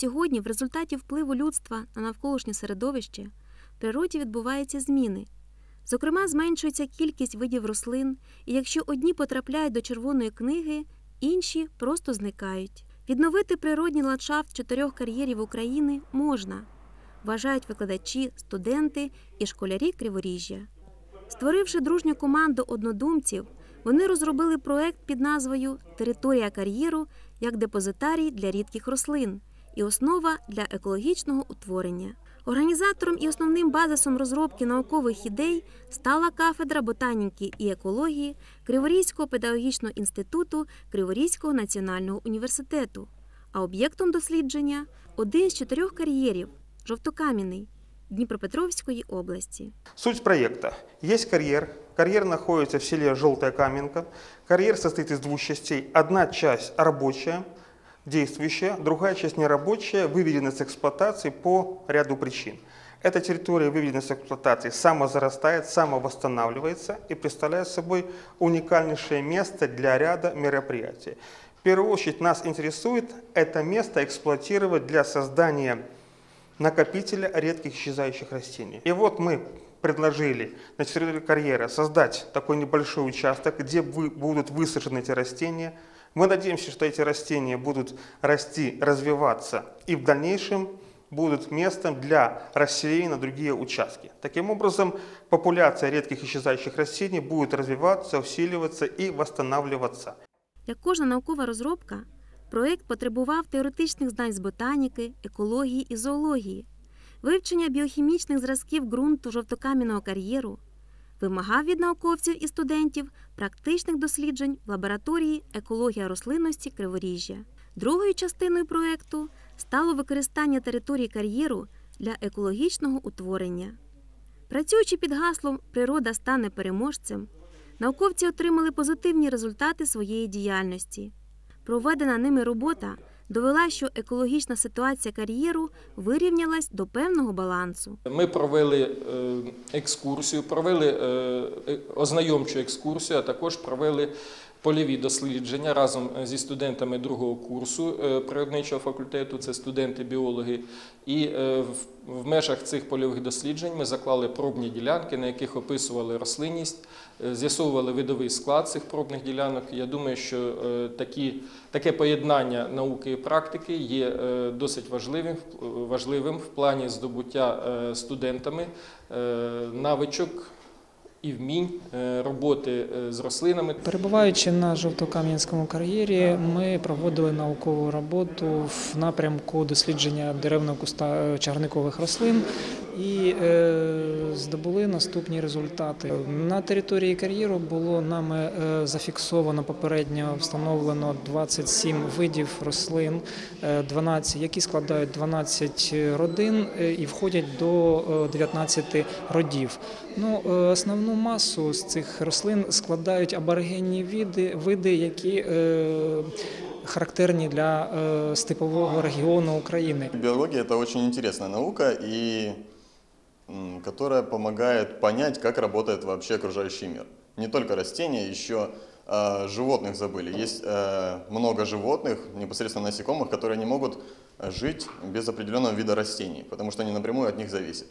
Сьогодні, в результаті впливу людства на навколишнє середовище, в природі відбуваються зміни. Зокрема, зменшується кількість видів рослин, і якщо одні потрапляють до червоної книги, інші просто зникають. Відновити природній ландшафт чотирьох кар'єрів України можна, вважають викладачі, студенти і школярі Криворіжжя. Створивши дружню команду однодумців, вони розробили проект під назвою Територія кар'єру як депозитарій для рідких рослин і основа для екологічного утворення. Організатором і основним базисом розробки наукових ідей стала кафедра ботаніки і екології Криворізького педагогічного інституту Криворізького національного університету. А об'єктом дослідження один з чотирьох кар'єрів жовтокам'яний Дніпропетровської області. Суть проекта. Есть карьер. Карьер находится в селе Желтая Каменка. Карьер состоит из двух частей. Одна часть рабочая, действующая, другая часть нерабочая, выведена с эксплуатации по ряду причин. Эта территория выведена с эксплуатации самозарастает, самовосстанавливается и представляет собой уникальнейшее место для ряда мероприятий. В первую очередь нас интересует это место эксплуатировать для создания накопителя редких исчезающих растений. И вот мы предложили на территории карьера создать такой небольшой участок, где будут высажены эти растения. Мы надеемся, что эти растения будут расти, развиваться и в дальнейшем будут местом для расселения на другие участки. Таким образом, популяция редких исчезающих растений будет развиваться, усиливаться и восстанавливаться. Як кожна наукова розробка, проект потребував теоретичних знань з ботаніки, екології і зоології, вивчення біохімічних зразків ґрунту жовтокам'яного кар'єру, вимагав від науковців і студентів практичних досліджень в лабораторії екологія рослинності Криворіжжя. Другою частиною проекту стало використання території кар'єру для екологічного утворення. Працюючи під гаслом Природа стане переможцем, науковці отримали позитивні результати своєї діяльності. Проведена ними робота довела, що екологічна ситуація кар'єру вирівнялась до певного балансу. Ми провели е, екскурсію, провели е, е, ознайомчу екскурсію, а також провели польові дослідження разом зі студентами другого курсу е, природничого факультету, це студенти-біологи. І е, в- межах цих польових досліджень ми заклали пробні ділянки, на яких описували рослинність, е, з'ясовували видовий склад цих пробних ділянок. Я думаю, що е, такі, таке поєднання науки і практики є е, досить важливим, важливим в плані здобуття е, студентами е, навичок і вмінь е, роботи е, з рослинами. Перебуваючи на жовтокам'янському кар'єрі, ми проводили наукову роботу в напрямку дослідження деревно-куста чагарникових рослин і е, здобули наступні результати. На території кар'єру було нами е, зафіксовано попередньо встановлено 27 видів рослин, е, 12, які складають 12 родин е, і входять до е, 19 родів. Ну, е, основну масу з цих рослин складають аборигенні види, види які е, характерні для е, степового регіону України. Биология – это очень интересная наука, м, которая помогает понять, как работает вообще окружающий мир. Не только растения, еще э, животных забыли. Есть э, много животных, непосредственно насекомых, которые не могут жить без определенного вида растений, потому что они напрямую от них зависят.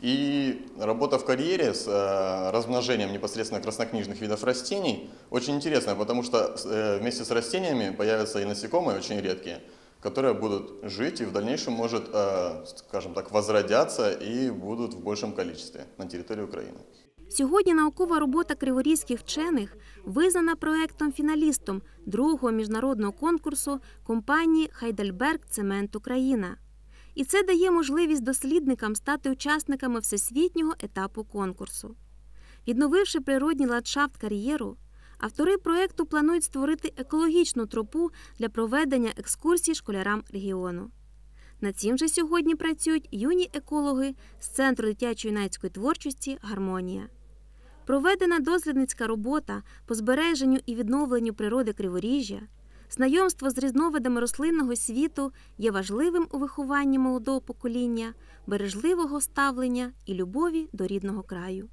И работа в карьере с э, размножением непосредственно краснокнижных видов растений очень интересная, потому что э, вместе с растениями появятся и насекомые очень редкие, которые будут жить и в дальнейшем, может, э, скажем так, возродятся и будут в большем количестве на территории Украины. Сьогодні наукова робота криворізьких вчених визнана проектом-фіналістом другого міжнародного конкурсу компанії Хайдельберг Цемент Україна. І це дає можливість дослідникам стати учасниками всесвітнього етапу конкурсу. Відновивши природній ландшафт кар'єру, автори проекту планують створити екологічну тропу для проведення екскурсій школярам регіону. Над цим же сьогодні працюють юні екологи з Центру дитячо-юнацької творчості Гармонія. Проведена дослідницька робота по збереженню і відновленню природи Криворіжжя, знайомство з різновидами рослинного світу є важливим у вихованні молодого покоління, бережливого ставлення і любові до рідного краю.